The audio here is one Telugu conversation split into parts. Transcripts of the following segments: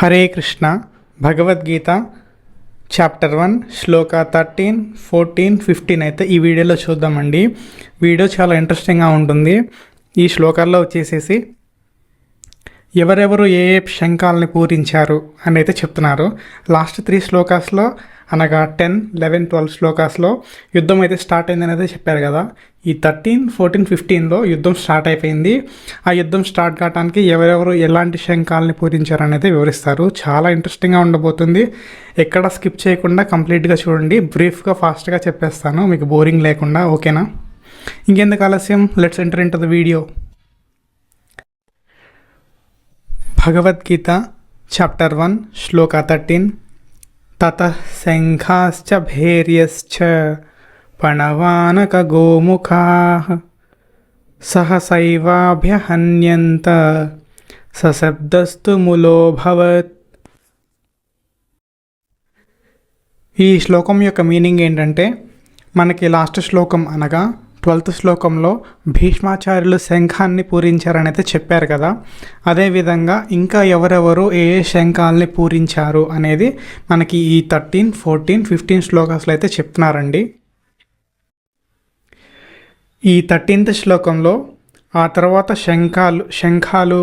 Hare Krishna Bhagavad Gita chapter one shloka thirteen fourteen fifteen అయితే ఈ వీడియోలో చూద్దామండి. వీడియో చాలా ఇంట్రెస్టింగ్గా ఉంటుంది. ఈ శ్లోకాల్లో వచ్చేసేసి ఎవరెవరు ఏ ఏ శంకాలని పూరించారు అని అయితే చెప్తున్నారు. లాస్ట్ త్రీ శ్లోకాస్లో అనగా టెన్ లెవెన్ ట్వెల్వ్ శ్లోకాస్లో యుద్ధం అయితే స్టార్ట్ అయింది అనేది చెప్పారు కదా. ఈ థర్టీన్ ఫోర్టీన్ ఫిఫ్టీన్లో యుద్ధం స్టార్ట్ అయిపోయింది. ఆ యుద్ధం స్టార్ట్ కావడానికి ఎవరెవరు ఎలాంటి శంఖాలని పూరించారు అనేది వివరిస్తారు. చాలా ఇంట్రెస్టింగ్గా ఉండబోతుంది. ఎక్కడ స్కిప్ చేయకుండా కంప్లీట్గా చూడండి. బ్రీఫ్గా ఫాస్ట్గా చెప్పేస్తాను. మీకు బోరింగ్ లేకుండా ఓకేనా? ఇంకెందుకు ఆలస్యం? Let's enter into the video. Bhagavad Gita chapter one Shloka thirteen తత శంఖాశ్చ భేర్యశ్చ పణవానక గోముఖా సహసైవాభ్యహన్యంత సశబ్దస్తు ములోభవత్ ఈ శ్లోకం యొక్క మీనింగ్ ఏంటంటే మనకి లాస్ట్ శ్లోకం అనగా ట్వెల్త్ శ్లోకంలో భీష్మాచార్యులు శంఖాన్ని పూరించారని అయితే చెప్పారు కదా. అదేవిధంగా ఇంకా ఎవరెవరు ఏ ఏ శంఖాలని పూరించారు అనేది మనకి ఈ థర్టీన్ ఫోర్టీన్ ఫిఫ్టీన్ శ్లోకాస్లో అయితే చెప్తున్నారండి. ఈ థర్టీన్త్ శ్లోకంలో ఆ తర్వాత శంఖాలు శంఖాలు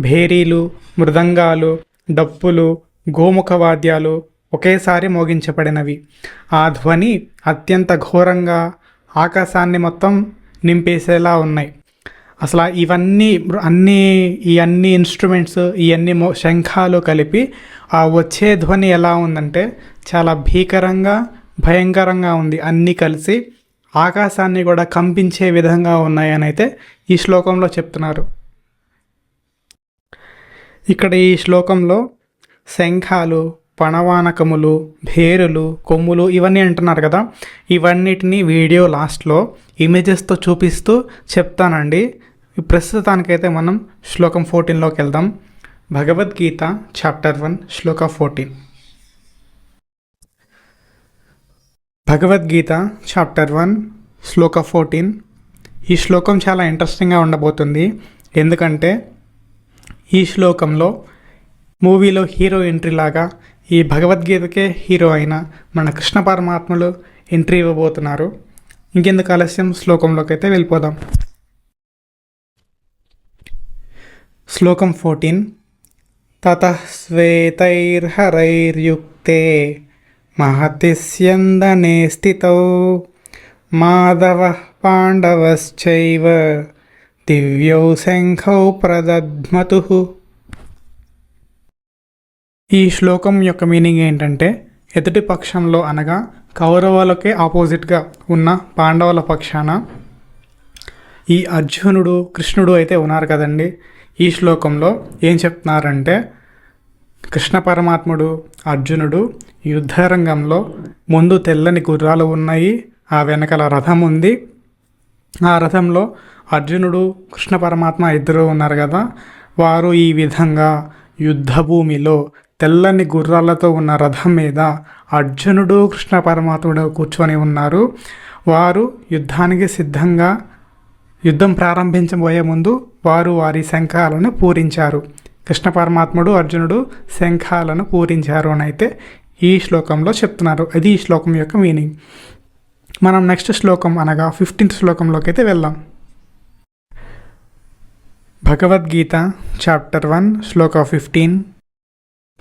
భేరీలు మృదంగాలు డప్పులు గోముఖ వాద్యాలు ఒకేసారి మోగించబడినవి. ఆ ధ్వని అత్యంత ఘోరంగా ఆకాశాన్ని మొత్తం నింపేసేలా ఉన్నాయి. అసలు ఇవన్నీ అన్ని ఈ అన్ని ఇన్స్ట్రుమెంట్స్ ఇవన్నీ మో శంఖాలు కలిపి ఆ వచ్చే ధ్వని ఎలా ఉందంటే చాలా భీకరంగా భయంకరంగా ఉంది. అన్నీ కలిసి ఆకాశాన్ని కూడా కంపించే విధంగా ఉన్నాయని అయితే ఈ శ్లోకంలో చెప్తున్నారు. ఇక్కడ ఈ శ్లోకంలో శంఖాలు పణవానకములు భేరులు కొమ్ములు ఇవన్నీ అంటున్నారు కదా. ఇవన్నిటిని వీడియో లాస్ట్లో ఇమేజెస్తో చూపిస్తూ చెప్తానండి. ప్రస్తుతానికైతే మనం శ్లోకం ఫోర్టీన్లోకి వెళ్దాం. భగవద్గీత చాప్టర్ వన్ శ్లోక ఫోర్టీన్. భగవద్గీత చాప్టర్ వన్ శ్లోక ఫోర్టీన్. ఈ శ్లోకం చాలా ఇంట్రెస్టింగ్గా ఉండబోతుంది. ఎందుకంటే ఈ శ్లోకంలో మూవీలో హీరో ఎంట్రీ లాగా ఈ భగవద్గీతకే హీరో అయిన మన కృష్ణ పరమాత్మలు ఎంట్రీ ఇవ్వబోతున్నారు. ఇంకెందుకు ఆలస్యం? శ్లోకంలోకి అయితే వెళ్ళిపోదాం. శ్లోకం ఫోర్టీన్. తత శ్వేతైర్హరైర్యుక్తే మహతిస్యందనే స్థితౌ మాధవ పాండవశ్చైవ దివ్యౌ శంఖౌ ప్రదధ్మతు ఈ శ్లోకం యొక్క మీనింగ్ ఏంటంటే ఎదుటి పక్షంలో అనగా కౌరవాలకే ఆపోజిట్గా ఉన్న పాండవుల పక్షాన ఈ అర్జునుడు కృష్ణుడు అయితే ఉన్నారు కదండి. ఈ శ్లోకంలో ఏం చెప్తున్నారంటే కృష్ణ పరమాత్ముడు అర్జునుడు యుద్ధరంగంలో ముందు తెల్లని గుర్రాలు ఉన్నాయి ఆ వెనకాల రథం ఉంది. ఆ రథంలో అర్జునుడు కృష్ణ పరమాత్మ ఇద్దరు ఉన్నారు కదా. వారు ఈ విధంగా యుద్ధభూమిలో తెల్లని గుర్రాలతో ఉన్న రథం మీద అర్జునుడు కృష్ణ పరమాత్ముడు కూర్చొని ఉన్నారు. వారు యుద్ధానికి సిద్ధంగా యుద్ధం ప్రారంభించబోయే ముందు వారు వారి శంఖాలను పూరించారు. కృష్ణ పరమాత్ముడు అర్జునుడు శంఖాలను పూరించారు అని అయితే ఈ శ్లోకంలో చెప్తున్నారు. అది ఈ శ్లోకం యొక్క మీనింగ్. మనం నెక్స్ట్ శ్లోకం అనగా ఫిఫ్టీన్త్ శ్లోకంలోకి అయితే వెళ్దాం. భగవద్గీత చాప్టర్ వన్ శ్లోక ఫిఫ్టీన్.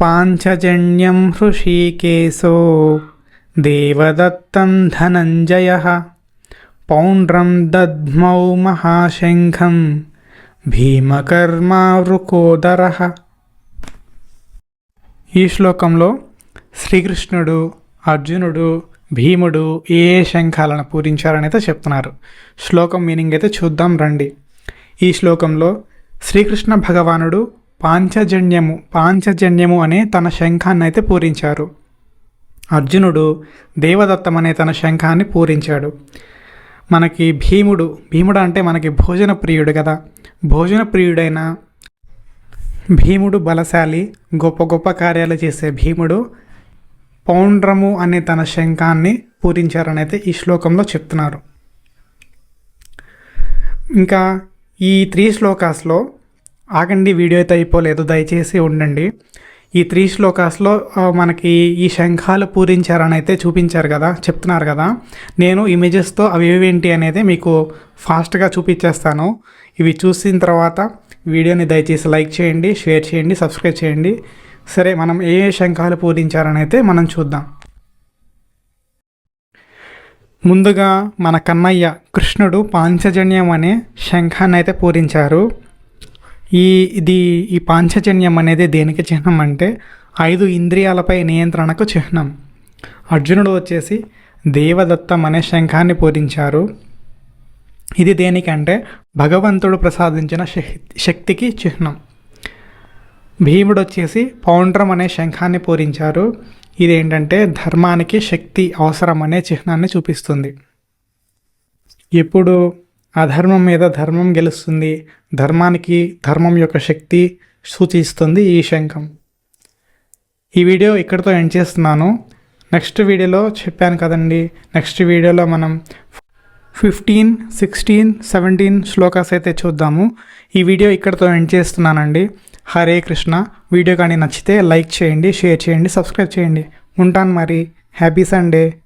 పాంచజన్యం హృషీకేశో దేవదత్తం ధనంజయ పౌండ్రం దద్మౌ మహాశంఖం భీమకర్మావృకోదర ఈ శ్లోకంలో శ్రీకృష్ణుడు అర్జునుడు భీముడు ఏ ఏ శంఖాలను పూరించారని అయితే చెప్తున్నారు. శ్లోకం మీనింగ్ అయితే చూద్దాం రండి. ఈ శ్లోకంలో శ్రీకృష్ణ భగవానుడు పాంచజన్యము పాంచజన్యము అనే తన శంఖాన్ని అయితే పూరించారు. అర్జునుడు దేవదత్తం అనే తన శంఖాన్ని పూరించాడు. మనకి భీముడు భీముడు అంటే మనకి భోజన ప్రియుడు కదా. భోజన ప్రియుడైన భీముడు బలశాలి గొప్ప గొప్ప కార్యాలు చేసే భీముడు పౌండ్రము అనే తన శంఖాన్ని పూరించారని అయితే ఈ శ్లోకంలో చెప్తున్నారు. ఇంకా ఈ త్రీ శ్లోకాస్లో ఆగండి వీడియో అయితే అయిపోలేదు. దయచేసి ఉండండి. ఈ త్రీ శ్లోకాస్లో మనకి ఈ శంఖాలు పూరించారని అయితే చూపించారు కదా చెప్తున్నారు కదా. నేను ఇమేజెస్తో అవి ఏవేంటి అనేది మీకు ఫాస్ట్గా చూపించేస్తాను. ఇవి చూసిన తర్వాత వీడియోని దయచేసి లైక్ చేయండి షేర్ చేయండి సబ్స్క్రైబ్ చేయండి. సరే మనం ఏ ఏ శంఖాలు పూరించారని అయితే మనం చూద్దాం. ముందుగా మన కన్నయ్య కృష్ణుడు పాంచజన్యం అనే శంఖాన్ని అయితే పూరించారు. ఈ ఇది ఈ పాంచజన్యం అనేది దేనికి చిహ్నం అంటే ఐదు ఇంద్రియాలపై నియంత్రణకు చిహ్నం. అర్జునుడు వచ్చేసి దేవదత్తం అనే శంఖాన్ని పూరించారు ఇది దేనికంటే భగవంతుడు ప్రసాదించిన శక్తికి చిహ్నం. భీముడు వచ్చేసి పౌండ్రం అనే శంఖాన్ని పూరించారు ఇదేంటంటే ధర్మానికి శక్తి అవసరం అనే చిహ్నాన్ని చూపిస్తుంది. ఎప్పుడు అధర్మం మీద ధర్మం గెలుస్తుంది. ధర్మానికి ధర్మం యొక్క శక్తి సూచిస్తుంది ఈ శంఖం. ఈ వీడియో ఇక్కడితో ఎండ్ చేస్తున్నాను. నెక్స్ట్ వీడియోలో చెప్పాను కదండి. నెక్స్ట్ వీడియోలో మనం ఫిఫ్టీన్ సిక్స్టీన్ సెవెంటీన్ శ్లోకాస్ అయితే చూద్దాము. ఈ వీడియో ఇక్కడితో ఎండ్ చేస్తున్నానండి. హరే కృష్ణ. వీడియో కానీ నచ్చితే లైక్ చేయండి షేర్ చేయండి సబ్స్క్రైబ్ చేయండి. ఉంటాను మరి. Happy Sunday.